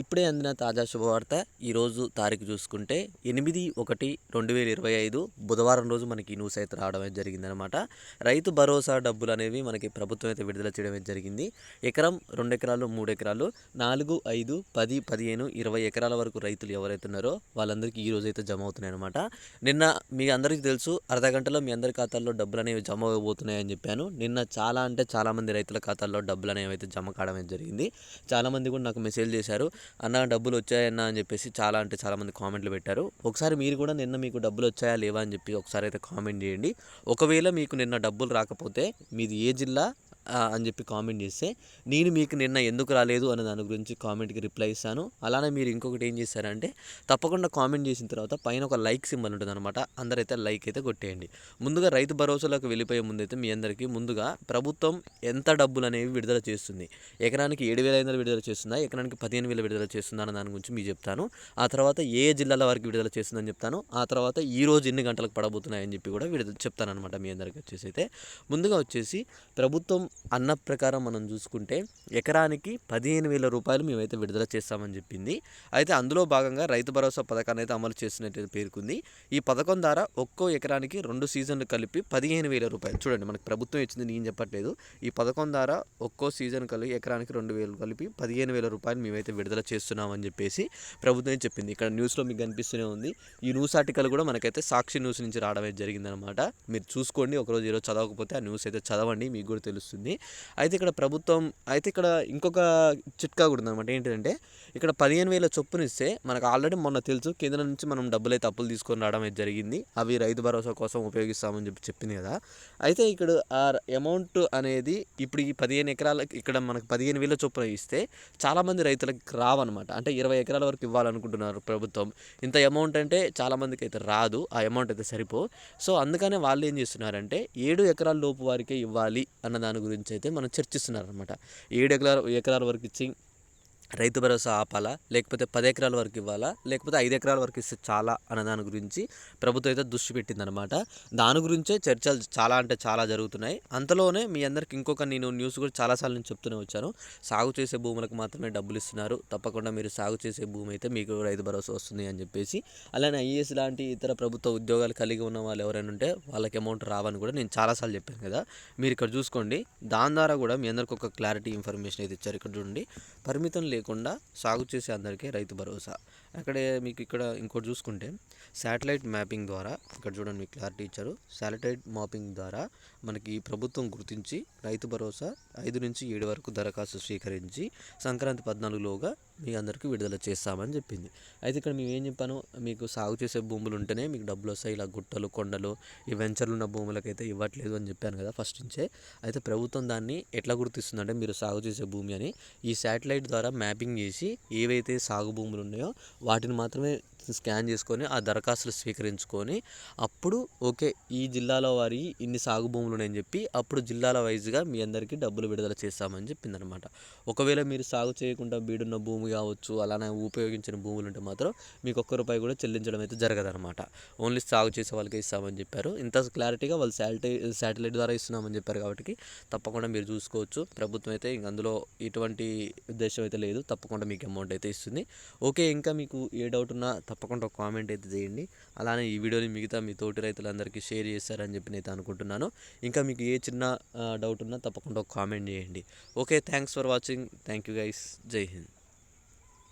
ఇప్పుడే అందిన తాజా శుభవార్త ఈరోజు తారీఖు చూసుకుంటే ఎనిమిది ఒకటి రెండు వేల ఇరవై ఐదు బుధవారం రోజు మనకి న్యూస్ అయితే రావడం జరిగిందనమాట రైతు భరోసా డబ్బులు అనేవి మనకి ప్రభుత్వం అయితే విడుదల చేయడం జరిగింది. ఎకరం రెండు ఎకరాలు మూడు ఎకరాలు నాలుగు ఐదు పది పదిహేను ఇరవై ఎకరాల వరకు రైతులు ఎవరైతే ఉన్నారో వాళ్ళందరికీ ఈ రోజు అయితే జమ అవుతున్నాయి అనమాట నిన్న మీ అందరికీ తెలుసు అర్ధ గంటలో మీ అందరి ఖాతాల్లో డబ్బులు అనేవి జమ అవబోతున్నాయని చెప్పాను. నిన్న చాలా అంటే చాలామంది రైతుల ఖాతాల్లో డబ్బులు అనేవి అయితే జమ కావడం జరిగింది. చాలామంది కూడా నాకు మెసేజ్ చేశారు అన్న డబ్బులు వచ్చాయన్న అని చెప్పేసి చాలా అంటే చాలామంది కామెంట్లు పెట్టారు. ఒకసారి మీరు కూడా నిన్న మీకు డబ్బులు వచ్చాయా లేవా అని చెప్పి ఒకసారి అయితే కామెంట్ చేయండి. ఒకవేళ మీకు నిన్న డబ్బులు రాకపోతే మీది ఏ జిల్లా? అని చెప్పి కామెంట్ చేస్తే నేను మీకు నిన్న ఎందుకు రాలేదు అనే దాని గురించి కామెంట్కి రిప్లై ఇస్తాను. అలానే మీరు ఇంకొకటి ఏం చేశారంటే తప్పకుండా కామెంట్ చేసిన తర్వాత పైన ఒక లైక్ సింబల్ ఉంటుంది అనమాట అందరైతే లైక్ అయితే కొట్టేయండి. ముందుగా రైతు భరోసాలోకి వెళ్ళిపోయే ముందైతే మీ అందరికీ ముందుగా ప్రభుత్వం ఎంత డబ్బులు అనేవి విడుదల చేస్తుంది? ఎకరానికి ఏడు వేల ఐదు వందలు విడుదల చేస్తుందా? ఎకరానికి పదిహేను వేలు విడుదల చేస్తుందా అన్న దాని గురించి మీకు చెప్తాను. ఆ తర్వాత ఏ జిల్లాల వారికి విడుదల చేస్తుందని చెప్తాను. ఆ తర్వాత ఈ రోజు ఎన్ని గంటలకు పడబోతున్నాయని చెప్పి కూడా విడుదల చెప్తాను అనమాట మీ అందరికీ వచ్చేసి అయితే. ముందుగా వచ్చేసి ప్రభుత్వం అన్న ప్రకారం మనం చూసుకుంటే ఎకరానికి పదిహేను వేల రూపాయలు మేమైతే విడుదల చేస్తామని చెప్పింది. అయితే అందులో భాగంగా రైతు భరోసా పథకాన్ని అయితే అమలు చేస్తున్నట్టు పేర్కొంది. ఈ పథకం ద్వారా ఒక్కో ఎకరానికి రెండు సీజన్లు కలిపి పదిహేను వేల రూపాయలు. చూడండి మనకి ప్రభుత్వం ఇచ్చింది నేను చెప్పట్లేదు. ఈ పథకం ద్వారా ఒక్కో సీజన్ కలిపి ఎకరానికి రెండు వేలు కలిపి పదిహేను వేల రూపాయలు మేమైతే విడుదల చేస్తున్నామని చెప్పేసి ప్రభుత్వం చెప్పింది. ఇక్కడ న్యూస్లో మీకు కనిపిస్తూనే ఉంది. ఈ న్యూస్ ఆర్టికల్ కూడా మనకైతే సాక్షి న్యూస్ నుంచి రావడం అయితే జరిగిందనమాట మీరు చూసుకోండి ఒకరోజు ఈరోజు చదవకపోతే ఆ న్యూస్ అయితే చదవండి మీకు కూడా తెలుస్తుంది. అయితే ఇక్కడ ప్రభుత్వం అయితే ఇక్కడ ఇంకొక చిట్కా కూడా ఉందన్నమాట. ఏంటంటే ఇక్కడ పదిహేను వేల చొప్పున ఇస్తే మనకు ఆల్రెడీ మొన్న తెలుసు కేంద్రం నుంచి మనం డబ్బులైతే అప్పులు తీసుకొని రావడం అయితే జరిగింది. అవి రైతు భరోసా కోసం ఉపయోగిస్తామని చెప్పి చెప్పింది కదా. అయితే ఇక్కడ ఆ అమౌంట్ అనేది ఇప్పుడు ఈ పదిహేను ఎకరాలకి ఇక్కడ మనకు పదిహేను వేల చొప్పున ఇస్తే చాలామంది రైతులకు రావన్నమాట. అంటే ఇరవై ఎకరాల వరకు ఇవ్వాలనుకుంటున్నారు ప్రభుత్వం. ఇంత అమౌంట్ అంటే చాలామందికి అయితే రాదు ఆ అమౌంట్ అయితే సరిపో సో అందుకనే వాళ్ళు ఏం చేస్తున్నారంటే ఏడు ఎకరాల లోపు వారికే ఇవ్వాలి అన్న దాని గురించి అయితే మనం చర్చిస్తున్నారు అనమాట ఏడు ఎకరాల ఎకరాల వరకు ఇచ్చి రైతు భరోసా ఆపాలా? లేకపోతే పది ఎకరాల వరకు ఇవ్వాలా? లేకపోతే ఐదు ఎకరాల వరకు ఇస్తే చాలా అన్న దాని గురించి ప్రభుత్వం అయితే దృష్టి పెట్టిందనమాట దాని గురించే చర్చలు చాలా అంటే చాలా జరుగుతున్నాయి. అంతలోనే మీ అందరికి ఇంకొక నేను న్యూస్ కూడా చాలాసార్లు నేను చెప్తూనే వచ్చాను. సాగు చేసే భూములకు మాత్రమే డబ్బులు ఇస్తున్నారు. తప్పకుండా మీరు సాగు చేసే భూమి అయితే మీకు రైతు భరోసా వస్తుంది అని చెప్పేసి. అలానే ఐఏఎస్ లాంటి ఇతర ప్రభుత్వ ఉద్యోగాలు కలిగి ఉన్న వాళ్ళు ఎవరైనా ఉంటే వాళ్ళకి అమౌంట్ రావని కూడా నేను చాలాసార్లు చెప్పాను కదా. మీరు ఇక్కడ చూసుకోండి. దాని ద్వారా కూడా మీ అందరికి ఒక క్లారిటీ ఇన్ఫర్మేషన్ అయితే ఇచ్చారు. ఇక్కడ చూడండి. పరిమితం లేకుండా సాగు చేసే అందరికీ రైతు భరోసా. అక్కడే మీకు ఇక్కడ ఇంకోటి చూసుకుంటే శాటిలైట్ మ్యాపింగ్ ద్వారా ఇక్కడ చూడండి మీకు క్లారిటీ ఇచ్చారు శాటిలైట్ మ్యాపింగ్ ద్వారా మనకి ప్రభుత్వం గుర్తించి రైతు భరోసా ఐదు నుంచి ఏడు వరకు దరఖాస్తు స్వీకరించి సంక్రాంతి పద్నాలుగులోగా మీ అందరికీ విడుదల చేస్తామని చెప్పింది. అయితే ఇక్కడ మేము ఏం చెప్పాను మీకు సాగు చేసే భూములు ఉంటేనే మీకు డబ్బులు వస్తాయి ఇలా గుట్టలు కొండలు ఈ వెంచర్లు ఉన్న భూములకైతే ఇవ్వట్లేదు అని చెప్పాను కదా ఫస్ట్ నుంచే. అయితే ప్రభుత్వం దాన్ని ఎట్లా గుర్తిస్తుందంటే మీరు సాగు చేసే భూమి అని ఈ శాటిలైట్ ద్వారా మ్యాపింగ్ చేసి ఏవైతే సాగు భూములు ఉన్నాయో వాటిని మాత్రమే స్కాన్ చేసుకొని ఆ దరఖాస్తులు స్వీకరించుకొని అప్పుడు ఓకే ఈ జిల్లాలో వారి ఇన్ని సాగు భూములు ఉన్నాయని చెప్పి అప్పుడు జిల్లాల వైజ్గా మీ అందరికీ డబ్బులు విడుదల చేస్తామని చెప్పిందనమాట. ఒకవేళ మీరు సాగు చేయకుండా బీడున్న భూమి కావచ్చు అలానే ఉపయోగించిన భూములు ఉంటే మాత్రం మీకు ఒక్క రూపాయి కూడా చెల్లించడం అయితే జరగదనమాట. ఓన్లీ సాగు చేసే వాళ్ళకే ఇస్తామని చెప్పారు. ఇంత క్లారిటీగా వాళ్ళు శాటిలైట్ శాటిలైట్ ద్వారా ఇస్తున్నామని చెప్పారు కాబట్టి తప్పకుండా మీరు చూసుకోవచ్చు. ప్రభుత్వం అయితే ఇంక అందులో ఎటువంటి ఉద్దేశం అయితే లేదు. తప్పకుండా మీకు అమౌంట్ అయితే ఇస్తుంది. ఓకే ఇంకా మీకు ఏ డౌట్ ఉన్నా తప్పకుండా ఒక కామెంట్ అయితే చేయండి. అలానే ఈ వీడియోని మిగతా మీ తోటి రైతులందరికీ షేర్ చేస్తారని చెప్పి నేను అనుకుంటున్నాను. ఇంకా మీకు ఏ చిన్న డౌట్ ఉన్నా తప్పకుండా ఒక కామెంట్ చేయండి. Okay thanks for watching thank you guys జై హింద్.